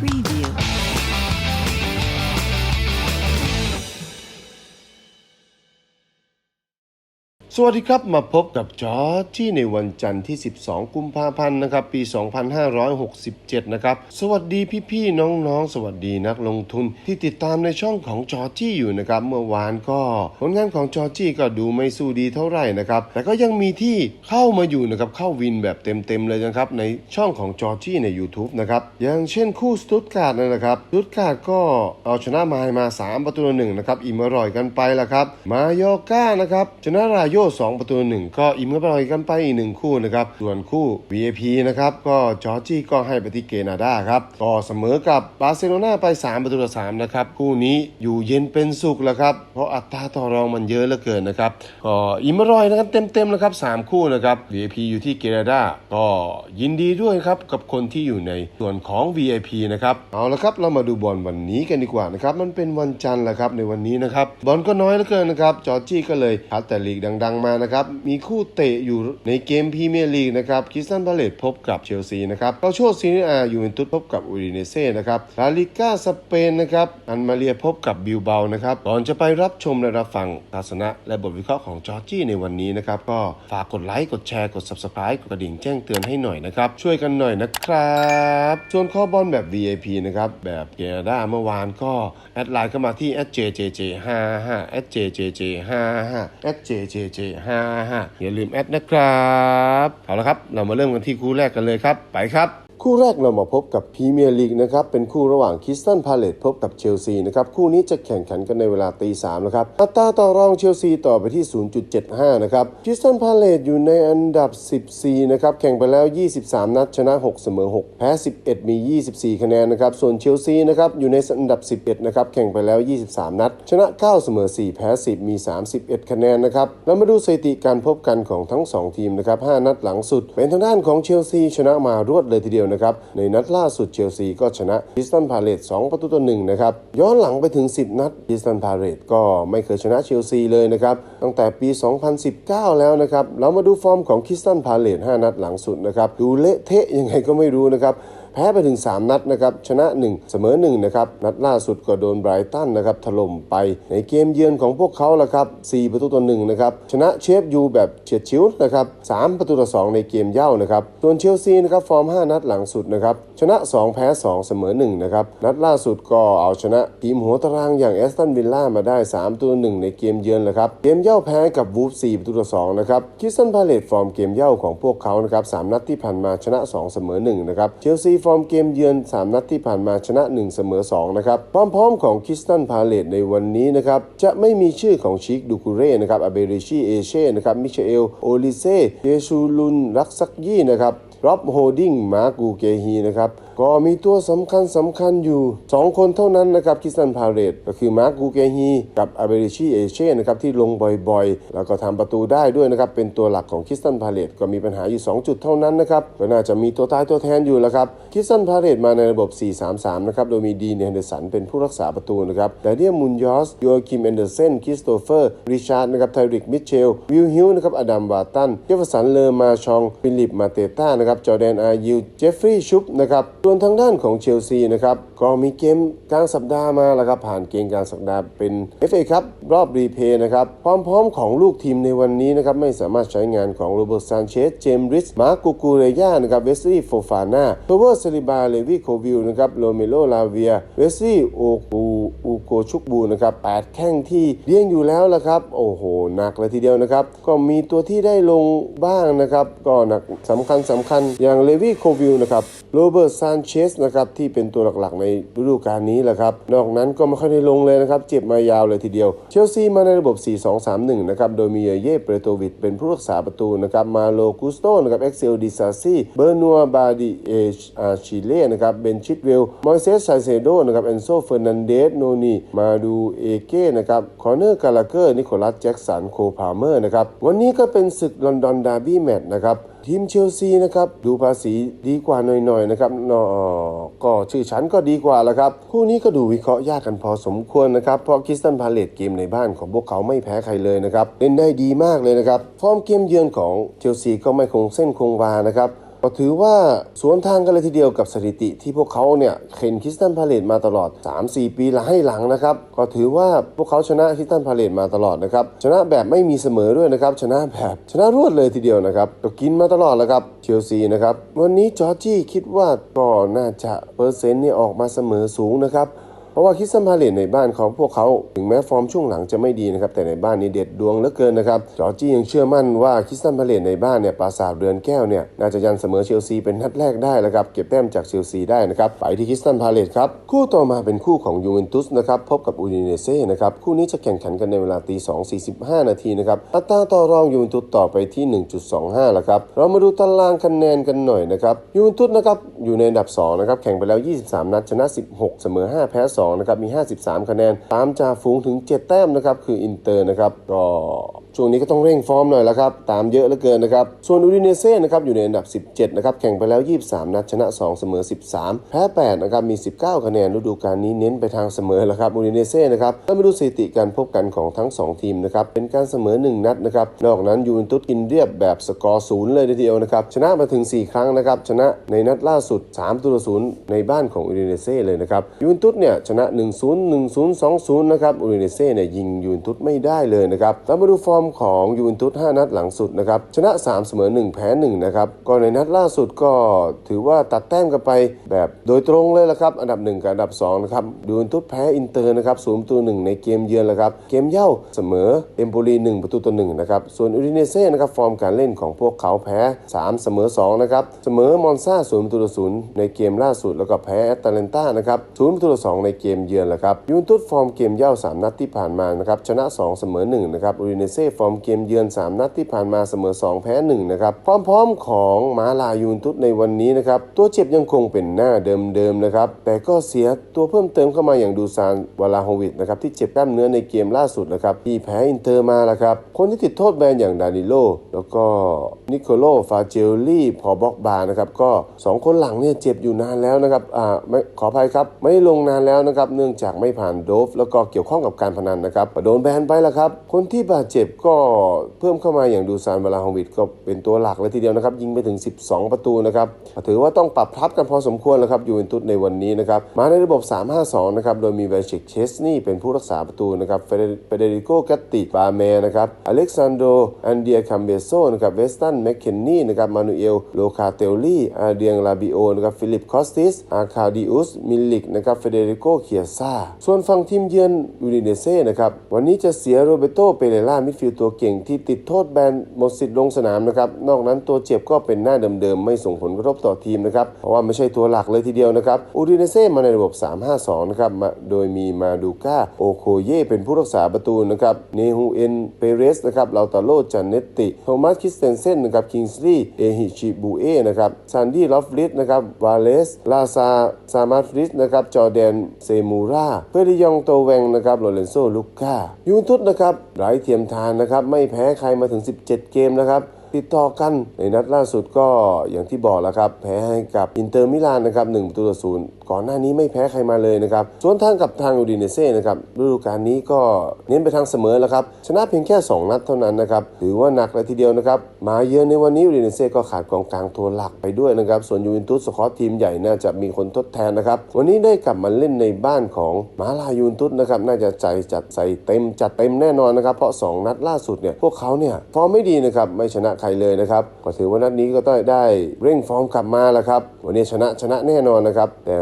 Preview. สวัสดีครับมาพบกับจอร์จี้ในวันจันทร์ที่ 12 กุมภาพันธ์นะครับ ปี 2567 นะครับ สวัสดีพี่ๆน้องๆ สวัสดีนักลงทุนที่ติดตามในช่องของจอร์จี้อยู่นะครับ เมื่อวานก็ผลงานของจอร์จี้ก็ดูไม่สู้ดีเท่าไหร่นะครับ แต่ก็ยังมีที่เข้ามาอยู่นะครับเข้าวินแบบเต็มๆเลยนะครับ ในช่องของจอร์จี้ใน YouTube นะครับอย่างเช่นคู่สตุตการ์ดนะครับสตุตการ์ดก็เอาชนะมายมา 3 ประตูหนึ่งนะครับอิมอร่อยกันไปละครับมาโยก้านะครับชนะรายโย2 ประตูต่อหนึ่งก็อิมอร่อยกันไปอีกหนึ่งคู่นะครับ ส่วนคู่ VIP นะครับ ก็จอร์จี้ก็ให้ไปที่เกนาดาครับ ก็เสมอกับบาร์เซโลนาไป 3 ประตูต่อ3นะครับ คู่นี้อยู่เย็นเป็นสุขแล้วครับ เพราะอัตราต่อรองมันเยอะเหลือเกินนะครับ ก็อิมอร่อยนะครับเต็มๆแล้วครับสามคู่นะครับ VIP อยู่ที่เกนาดาก็ยินดีด้วยครับกับคนที่อยู่ในส่วนของ VIP นะครับ เอาละครับ เรามาดูบอลวันนี้กันดีกว่านะครับ มันเป็นวันจันทร์แหละครับในวันนี้นะครับ บอลก็น้อยเหลือเกินนะครับ จอร์จี้ก็เลยคัดแต่ลีกดังๆมานะครับ มีคู่เตะอยู่ในเกมพรีเมียร์ลีกนะครับคริสตันพาเลตพบกับเชลซีนะครับเราโชซีนีอายูเวนตุสพบกับอูดิเนเซ่นะครับลาลิก้าสเปนนะครับอันมาเรียพบกับบิลเบานะครับก่อนจะไปรับชมและรับฟังทัศนะและบทวิเคราะห์ของจอร์จี้ในวันนี้นะครับก็ฝากกดไลค์กดแชร์กด subscribe กดกระดิ่งแจ้งเตือนให้หน่อยนะครับช่วยกันหน่อยนะครับส่วนข้อบอลแบบ VIP นะครับแบบเกนาดาเมื่อวานก็แอดไลน์เข้ามาที่ @jjj55 @jjj55 755อย่าลืมแอดนะครับ เอาละครับ เรามาเริ่มกันที่คู่แรกกันเลยครับ ไปครับ คู่แรกเรามาพบกับพรีเมียร์ลีกนะครับ เป็นคู่ระหว่างคริสตันพาเลตพบกับเชลซีนะครับ คู่นี้จะแข่งขันกันในเวลาตีสามนะครับอัตราต่อรองเชลซีต่อไปที่ 0.75 นะครับคริสตันพาเลตอยู่ในอันดับ 14 นะครับ แข่งไปแล้ว 23 นัด ชนะ 6 เสมอ 6 แพ้ 11 มี 24 คะแนนนะครับ ส่วนเชลซีนะครับอยู่ในอันดับ 11 นะครับ แข่งไปแล้ว 23 นัด ชนะ 9 เสมอ 4 แพ้ 10 มี 31 คะแนนนะครับเรามาดูสถิติการพบกันของทั้ง 2 ทีมนะครับ 5 นัดหลังสุด เป็นทางด้านของเชลซีชนะมารวดเลยทีเดียวนะครับ ในนัดล่าสุดเชลซีก็ชนะคิสตันพาเลต2ประตูต่อหนึ่งนะครับ ย้อนหลังไปถึง 10 นัดคิสตันพาเลตก็ไม่เคยชนะเชลซีเลยนะครับ ตั้งแต่ปี 2019 แล้วนะครับ เรามาดูฟอร์มของคิสตันพาเลต5นัดหลังสุดนะครับ ดูเละเทะยังไงก็ไม่รู้นะครับแพ้ไปถึง 3 นัดนะครับชนะ 1 เสมอ1นะครับนัดล่าสุดก็โดนไบรตันนะครับถล่มไปในเกมเยือนของพวกเขาละครับ4ประตูต่อ1นะครับชนะเชฟยูแบบเฉียดชิวนะครับ3ประตูต่อ2ในเกมเย่านะครับส่วนเชลซีนะครับฟอร์ม 5 นัดหลังสุดนะครับ ชนะ 2 แพ้ 2 เสมอ1นะครับนัดล่าสุดก็เอาชนะทีมหัวตารางอย่างแอสตันวิลล่ามาได้ 3 ตัว 1 ในเกมเยือนเลยครับเกมเย่าแพ้กับวูฟ4ประตูต่อ2นะครับคิสตันพาเลตฟอร์มเกมเย่าของพวกเขานะครับ3นัดที่ผ่านมาชนะ 2 เสมอ1นะครับเชลซีฟอร์มเกมเยือน 3 นัดที่ผ่านมาชนะ 1 เสมอ2นะครับความพร้อมของคิสตันพาเลตในวันนี้นะครับจะไม่มีชื่อของชิคดูคูเร่นะครับอาเบริชีเอเช่นะครับมิเชลโอลิเซ่เยชูลุนรักซักยี่นะครับ ร็อบโฮดิ้งมากูเกฮีนะครับ ก็มีตัวสำคัญสำคัญอยู่ 2 คนเท่านั้นนะครับคิสตันพาเรตก็คือมาร์กูเกฮีกับอาเบริชีเอเช่นะครับที่ลงบ่อยๆ แล้วก็ทำประตูได้ด้วยนะครับเป็นตัวหลักของคิสตันพาเรตก็มีปัญหาอยู่ 2 จุดเท่านั้นนะครับก็น่าจะมีตัวตายตัวแทนอยู่แล้วครับคิสตันพาเรตมาในระบบ 4-3-3 นะครับโดยมีดีนเฮนเดอร์สันเป็นผู้รักษาประตูนะครับแต่เดียมุนยอสโยคิมเอนเดอร์เซนคริสโตเฟอร์ริชาร์ดนะครับไทริกมิเชลวิลฮิลนะครับอดัมวาตันเจฟสันเลอมาชองฟิลิปมาเตต้านะครับจอแดนอายิวเจฟฟรีย์ชุบนะครับส่วนทางด้านของเชลซีนะครับก็มีเกมกลางสัปดาห์มาแล้วครับผ่านเกมกลางสัปดาห์เป็น FA ครับรอบรีเพย์นะครับความพร้อมของลูกทีมในวันนี้นะครับไม่สามารถใช้งานของโรเบิร์ตซานเชสเจมริสมาร์กูกูเรย่านะครับเวสลีย์โฟฟาน่าเทเวอร์ซลิบาเลวิโควิลนะครับโรเมโลลาเวียเวสลีย์โอกูอูโกชุกบูนะครับแปดแข้งที่เลี้ยงอยู่แล้วละครับ โอ้โหหนักเลยทีเดียวนะครับ ก็มีตัวที่ได้ลงบ้างนะครับ ก็หนักสำคัญสำคัญอย่างเลวิโควิลนะครับโรเบิร์ตซานเชสนะครับที่เป็นตัวหลักๆ ในฤดูกาลนี้แหละครับ นอกนั้นก็ไม่ค่อยได้ลงเลยนะครับ เจ็บมายาวเลยทีเดียว เชลซีมาในระบบ 4-2-3-1 นะครับ โดยมีเย่เปโตวิดเป็นผู้รักษาประตูนะครับ มาโลกุสโตนะครับเอ็กเซลดิซาซีเบอร์นัวบาดิเอชอาชิเล่นะครับเบนชิตเวลมอยเซสไซเซโดนะครับเอนโซเฟอร์นันเดสโนนีมาดูเอเก้นะครับคอร์เนอร์กาลาเกอร์นิโคลัสแจ็กสันโคพาเมอร์นะครับวันนี้ก็เป็นศึกลอนดอนดาร์บี้แมตช์นะครับ ทีมเชลซีนะครับดูภาษีดีกว่าหน่อยๆนะครับนอก็ชื่อชั้นก็ดีกว่าแล้วครับคู่นี้ก็ดูวิเคราะห์ยากกันพอสมควรนะครับเพราะคิสตันพาเลตเกมในบ้านของพวกเขาไม่แพ้ใครเลยนะครับเล่นได้ดีมากเลยนะครับฟอร์มเกมเยือนของเชลซีก็ไม่คงเส้นคงวานะครับ ก็ถือว่าสวนทางกันเลยทีเดียวกับสถิติที่พวกเขาเนี่ยเข็นคิสตันพาเลตมาตลอด 3-4 ปีหลังให้หลังนะครับ ก็ถือว่าพวกเขาชนะคิสตันพาเลตมาตลอดนะครับ ชนะแบบไม่มีเสมอด้วยนะครับ ชนะแบบชนะรวดเลยทีเดียวนะครับ ก็กินมาตลอดแล้วครับเชลซีนะครับ วันนี้จอร์จี้คิดว่าก็น่าจะเปอร์เซ็นต์เนี่ยออกมาเสมอสูงนะครับ เพราะว่าคิสตันพาเลตในบ้านของพวกเขาถึงแม้ฟอร์มช่วงหลังจะไม่ดีนะครับแต่ในบ้านนี้เด็ดดวงเหลือเกินนะครับจอร์จี้ยังเชื่อมั่นว่าคิสตันพาเลตในบ้านเนี่ยปราสาทเรือนแก้วเนี่ยน่าจะยันเสมอเชลซีเป็นนัดแรกได้แล้วครับเก็บแต้มจากเชลซีได้นะครับไปที่คิสตันพาเลตครับคู่ต่อมาเป็นคู่ของยูเวนตุสนะครับพบกับอูดิเนเซ่นะครับคู่นี้จะแข่งขันกันในเวลาตี2 45 นาทีนะครับอัตราต่อรองยูเวนตุสต่อไปที่ 1.25แล้วครับเรามาดูตารางคะแนนกันหน่อยนะครับยูเวนตุสนะครับอยู่ในอันดับ2นะครับแข่งไปแล้ว 23 นัดชนะ 16 เสมอ 5 แพ้ 2นะครับมี 53 คะแนนตามจ่าฝูงถึง 7 แต้มนะครับคืออินเตอร์นะครับก็ ช่วงนี้ก็ต้องเร่งฟอร์มหน่อยแล้วครับตามเยอะเหลือเกินนะครับส่วนอูดิเนเซ่นะครับอยู่ในอันดับ 17นะครับแข่งไปแล้ว 23 นัดชนะ 2 เสมอ 13 แพ้ 8 นะครับมี 19 คะแนนฤดูกาลนี้เน้นไปทางเสมอแล้วครับอูดิเนเซ่นะครับแล้วมาดูสถิติการพบกันของทั้ง 2 ทีมนะครับเป็นการเสมอ 1 นัดนะครับนอกนั้นยูเวนตุสกินเรียบแบบสกอร์ศูนย์เลยทีเดียวนะครับชนะมาถึง 4 ครั้งนะครับชนะในนัดล่าสุด3ตัวศูนย์ในบ้านของอูดิเนเซ่เลยนะครับยูเวนตุสเนี่ยชนะ 1-0 1-0 2-0นะครับอูดิเนเซ่เนี่ยยิงยูเวนตุสไม่ได้เลยนะครับแล้วมาดูฟอร์มของยูเวนตุส5นัดหลังสุดนะครับชนะ 3 เสมอ 1 แพ้1นะครับก็ในนัดล่าสุดก็ถือว่าตัดแต้มกันไปแบบโดยตรงเลยละครับ อันดับ 1 กับอันดับ2นะครับยูเวนตุสแพ้อินเตอร์นะครับศูนย์ประตูหนึ่งในเกมเยือนล้วครับเกมเย่าเสมอเอมโปลี1ประตูต่อ1นะครับส่วนอูดิเนเซ่นะครับฟอร์มการเล่นของพวกเขาแพ้ 3 เสมอ2นะครับเสมอมอนซาศูนย์ประตูต่อศูนย์ในเกมล่าสุดแล้วก็แพ้แอตแลนตานะครับศูนย์ประตูต่อสองในเกมเยือนล้วครับยูเวนตุสฟอร์มเกมเย่า3 นัดที่ผ่านมานะครับชนะ 2 เสมอ1นะครับอูดิเนเซ่ฟอร์มเกมเยือน 3 นัดที่ผ่านมาเสมอ 2 แพ้ 1 นะครับความพร้อมของมาลายูนตุสในวันนี้นะครับ ตัวเจ็บยังคงเป็นหน้าเดิมๆนะครับ แต่ก็เสียตัวเพิ่มเติมเข้ามาอย่างดูซานวลาโฮวิดนะครับที่เจ็บกล้ามเนื้อในเกมล่าสุดนะครับที่แพ้อินเตอร์มาแล้วครับ คนที่ติดโทษแบนอย่างดานิโลแล้วก็นิโคโลฟาเจลลี่พอบ็อกบานะครับก็สองคนหลังเนี่ยเจ็บอยู่นานแล้วนะครับอ่าไม่ขออภัยครับ ไม่ได้ลงนานแล้วนะครับเนื่องจากไม่ผ่านโดฟ แล้วก็เกี่ยวข้องกับการพนันนะครับโดนแบนไปแล้วครับ คนที่บาดเจ็บก็เพิ่มเข้ามาอย่างดูซานวาลาโฮวิดก็เป็นตัวหลักเลยทีเดียวนะครับ ยิงไปถึง 12 ประตูนะครับ ถือว่าต้องปรับทับกันพอสมควรแล้วครับยูเวนตุสในวันนี้นะครับ มาในระบบ 3-5-2 นะครับ โดยมีเวลเชกเชสนี่เป็นผู้รักษาประตูนะครับเฟเดริโกกัตติบาเมนะครับอเล็กซานโดอันเดียคัมเบโซนะครับเวสตันแมคเคนนี่นะครับมานูเอลโลคาเตลลี่อาเดียงลาบิโอนะครับฟิลิปคอสติสอาคาดิอุสมิลิกนะครับเฟเดริโกเคียซาส่วนฝั่งทีมเยือนยูดิเนเซ่นะครับวันนี้จะเสียโรเบโตเปเรล่ามิดฟิลด์ตัวเก่งที่ติดโทษแบนหมดสิทธิ์ลงสนามนะครับ นอกนั้นตัวเจ็บก็เป็นหน้าเดิมๆ ไม่ส่งผลกระทบต่อทีมนะครับ เพราะว่าไม่ใช่ตัวหลักเลยทีเดียวนะครับ อูดิเนเซ่มาในระบบ 3-5-2 นะครับ โดยมีมาดูก้าโอโคเย่เป็นผู้รักษาประตูนะครับ เนฮูเอ็นเปเรสนะครับ ลาตาโลจันเนตติ โทมัสคิสเตนเซนนะครับ คิงส์ลีย์ เอฮิชิบูเอนะครับซันดี้ลอฟลิสนะครับ วาเลส ลาซา ซามาฟริสนะครับ จอแดน เซมูรา เฟริยองโตแวงนะครับ โลเรนโซ ลูก้า ยูนตุสนะครับ ไร้เทียมทานนะครับ ไม่แพ้ใครมาถึง 17 เกมนะครับ ติดต่อกัน ในนัดล่าสุดก็อย่างที่บอกแล้วครับแพ้ให้กับอินเตอร์มิลานนะครับ1ประตูต่อศูนย์ก่อนหน้านี้ไม่แพ้ใครมาเลยนะครับส่วนทางกับทางอูดินเซ่นะครับฤดูกาลนี้ก็เน้นไปทางเสมอแล้วครับชนะเพียงแค่ 2 นัดเท่านั้นนะครับถือว่าหนักเลยทีเดียวนะครับมาเยือนในวันนี้อูดินเซ่ก็ขาดกองกลางตัวหลักไปด้วยนะครับส่วนยูเวนตุสสกอตทีมใหญ่น่าจะมีคนทดแทนนะครับวันนี้ได้กลับมาเล่นในบ้านของมาลายูนตุสนะครับน่าจะใจจัดใส่เต็มจัดเต็มแน่นอนนะครับเพราะ 2 นัดล่าสุดเนี่ยพวกเขาเนี่ยฟอร์มไม่ดีนะครับไม่ชนะใครเลยนะครับก็ถือว่านัดนี้ก็ต้องได้เร่งฟอร์มกลับมาแล้วครับวันนี้ชนะชนะแน่นอนนะครับ แต่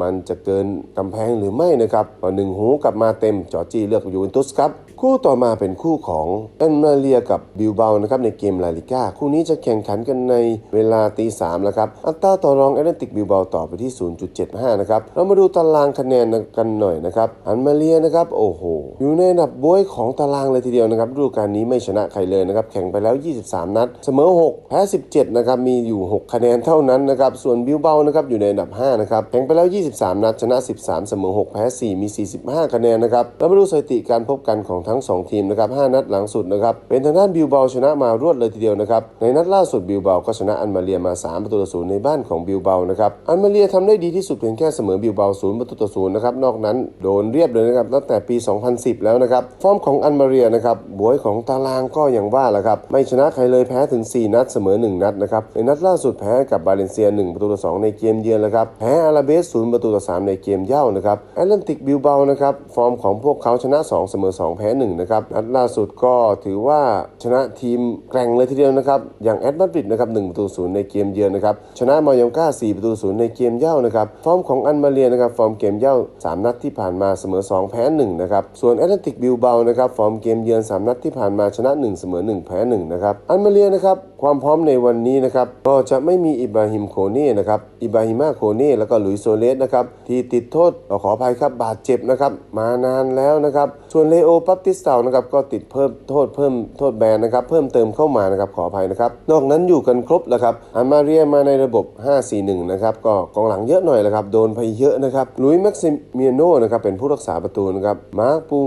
มันจะเกินกำแพงหรือไม่นะครับพอหนึ่งหูกลับมาเต็มจอร์จี้เลือกยูเวนตุสครับ คู่ต่อมาเป็นคู่ของเอ็นมาเรียกับบิลเบานะครับในเกมลาลิก้าคู่นี้จะแข่งขันกันในเวลาตีสามแล้วครับอัตราต่อรองแอตเลติกบิลเบาต่อไปที่ 0.75 นะครับ เรามาดูตารางคะแนนกันหน่อยนะครับอันมาเรียนะครับโอ้โห อยู่ในอันดับบวยของตารางเลยทีเดียวนะครับฤดูกาลนี้ไม่ชนะใครเลยนะครับแข่งไปแล้ว 23 นัด เสมอ 6 แพ้ 17 นะครับมีอยู่ 6 คะแนนเท่านั้นนะครับส่วนบิลเบานะครับอยู่ในอันดับ 5 นะครับแข่งไปแล้ว 23 นัดชนะ 13 เสมอ 6 แพ้ 4 มี 45 คะแนนนะครับเรามาดูสถิติการพบกันของทั้งทั้ง 2 ทีมนะครับ5นัดหลังสุดนะครับเป็นทางด้านบิลเบาชนะมารวดเลยทีเดียวนะครับในนัดล่าสุดบิลเบาก็ชนะอันมาเรียมา 3 ประตูต่อศูนย์ในบ้านของบิลเบานะครับอันมาเรียทำได้ดีที่สุดเพียงแค่เสมอบิลเบาศูนย์ประตูต่อศูนย์นะครับนอกนั้นโดนเรียบเลยนะครับตั้งแต่ปี 2010 แล้วนะครับฟอร์มของอันมาเรียนะครับบวยของตารางก็อย่างว่าแหละครับไม่ชนะใครเลยแพ้ถึง 4 นัดเสมอ 1 นัดนะครับในนัดล่าสุดแพ้กับบาเลนเซีย 1 ประตูต่อ2ในเกมเยือนแล้วครับแพ้อาราเบส0ประตูต่อ3ในเกมเย่านะครับแอตแลนติกบิลเบานะครับฟอร์มของพวกเขาชนะ 2 เสมอ 2 แพ้1นะครับนัดล่าสุดก็ถือว่าชนะทีมแกร่งเลยทีเดียวนะครับ อย่างแอตมาดริดนะครับ1ประตู0ในเกมเยือนนะครับ ชนะมายองกา4ประตู0ในเกมเย่านะครับ ฟอร์มของอันมาเรียนะครับ ฟอร์มเกมเย่า 3 นัดที่ผ่านมาเสมอ 2 แพ้ 1 นะครับ ส่วนแอตแลนติกบิลเบานะครับ ฟอร์มเกมเยือน 3 นัดที่ผ่านมาชนะ 1 เสมอ 1 แพ้ 1 นะครับ อันมาเรียนะครับ ความพร้อมในวันนี้นะครับก็จะไม่มีอิบราฮิมโคเน่นะครับอิบราฮิมาโคเน่แล้วก็หลุยโซเลสนะครับที่ติดโทษเอ่อขออภัยครับบาดเจ็บนะครับมานานแล้วนะครับส่วนเลโอปัปติสเตานะครับก็ติดเพิ่มโทษเพิ่มโทษแบนนะครับเพิ่มเติมเข้ามานะครับขออภัยนะครับนอกนั้นอยู่กันครบแล้วครับอันมาเรียมาในระบบ 5-4-1 นะครับก็กองหลังเยอะหน่อยแหละครับโดนไปเยอะนะครับลุยแม็กซิเมียโนนะครับเป็นผู้รักษาประตูนะครับมาร์คปู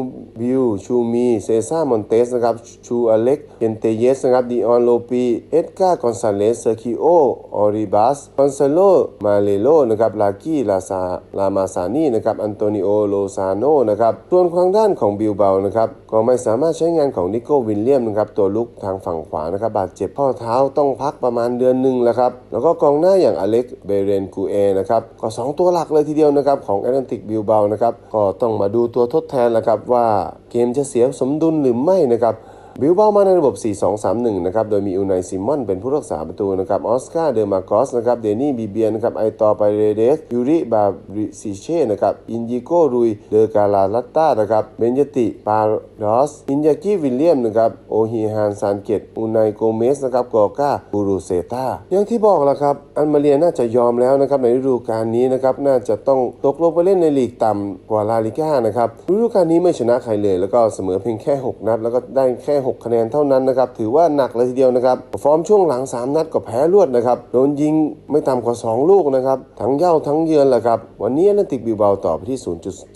บิวชูมีเซซ่ามอนเตสนะครับชูอเล็กเกนเตเยสนะครับดิออนโลปีเอ็ดการ์กอนซาเลสเซอร์คิโอออริบัสคอนซาโลมาเลโลนะครับลากี้ลาซาลามาซานีนะครับอันโตนิโอโลซาโนนะครับส่วนทางด้านของบิลเบานะครับก็ไม่สามารถใช้งานของนิโก้วิลเลียมนะครับตัวลุกทางฝั่งขวานะครับบาดเจ็บข้อเท้าต้องพักประมาณเดือนหนึ่งแล้วครับแล้วก็กองหน้าอย่างอเล็กเบเรนกูเอนะครับก็ 2 ตัวหลักเลยทีเดียวนะครับของแอตแลนติกบิลเบานะครับก็ต้องมาดูตัวทดแทนแล้วครับว่าเกมจะเสียสมดุลหรือไม่นะครับ บิลเบามาในระบบ 4-2-3-1 นะครับ โดยมีอูไนซิมอนเป็นผู้รักษาประตูนะครับ ออสการ์ เดอร์มาโกสนะครับ เดนี่ บีเบียนนะครับ ไอตอร์ไปเรเดส ยูริ บาบริซิเช่ นะครับ อินยิโกรุย เดอกาลาลัตตานะครับ เบนยติ ปารอส อินยากิวิลเลียมนะครับ โอฮีฮานซานเกตอูไนโกเมส นะครับ กอก้าบูรูเซตาอย่างที่บอกแล้วครับ อันมาเรียน่าจะยอมแล้วนะครับ ในฤดูกาลนี้นะครับ น่าจะต้องตกลงไปเล่นในลีกต่ำกว่าลาลิก้านะครับ ฤดูกาลนี้ไม่ชนะใครเลย แล้วก็เสมอเพียงแค่ 6 นัด แล้วก็ได้แค่6 คะแนนเท่านั้นนะครับถือว่าหนักเลยทีเดียวนะครับฟอร์มช่วงหลัง 3 นัดก็แพ้รวดนะครับโดนยิงไม่ต่ำกว่า 2 ลูกนะครับทั้งเย่าทั้งเยือนแหละครับวันนี้แอตแลนติกบิวเบาต่อไปที่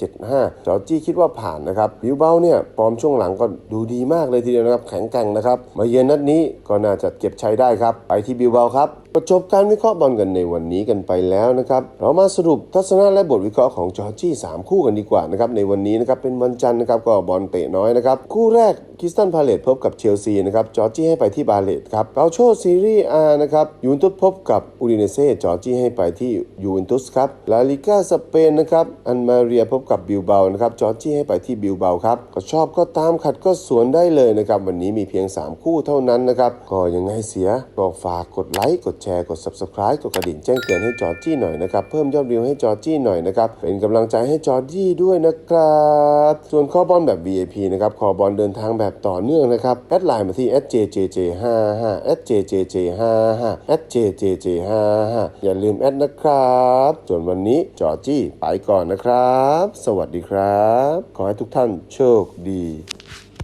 0.75จอร์จี้คิดว่าผ่านนะครับบิวเบาเนี่ยฟอร์มช่วงหลังก็ดูดีมากเลยทีเดียวนะครับแข็งแกร่งนะครับมาเยือนนัดนี้ก็น่าจะเก็บใช้ได้ครับไปที่บิวเบาครับประจบการวิเคราะห์บอลกันในวันนี้กันไปแล้วนะครับ เรามาสรุปทัศนะและบทวิเคราะห์ของจอร์จี้3คู่กันดีกว่านะครับในวันนี้นะครับเป็นวันจันทร์นะครับก็บอลเตะน้อยนะครับ คู่แรกคริสตันพาเลตพบกับเชลซีนะครับจอร์จี้ให้ไปที่บาเลตครับเกาโชซีรีส์อานะครับยูเวนตุสพบกับอูดิเนเซ่จอร์จี้ให้ไปที่ยูเวนตุสครับลาลิก้าสเปนนะครับอันมาเรียพบกับบิลเบานะครับจอร์จี้ให้ไปที่บิลเบาครับก็ชอบก็ตามขัดก็สวนได้เลยนะครับวันนี้มีเพียง 3 คู่เท่านั้นนะครับก็ยังไงเสียก็ฝากกดไลค์กดแชร์ กด subscribe กดกระดิ่งแจ้งเตือนให้จอร์จี้หน่อยนะครับ เพิ่มยอดวิวให้จอร์จี้หน่อยนะครับ เป็นกำลังใจให้จอร์จี้ด้วยนะครับ ส่วนขอบอลแบบ VIP นะครับขอบอลเดินทางแบบต่อเนื่องนะครับ แอดไลน์มาที่ @jjj55 @jjj55 @jjj55 อย่าลืมแอดนะครับ ส่วนวันนี้จอร์จี้ไปก่อนนะครับ สวัสดีครับ ขอให้ทุกท่านโชคดี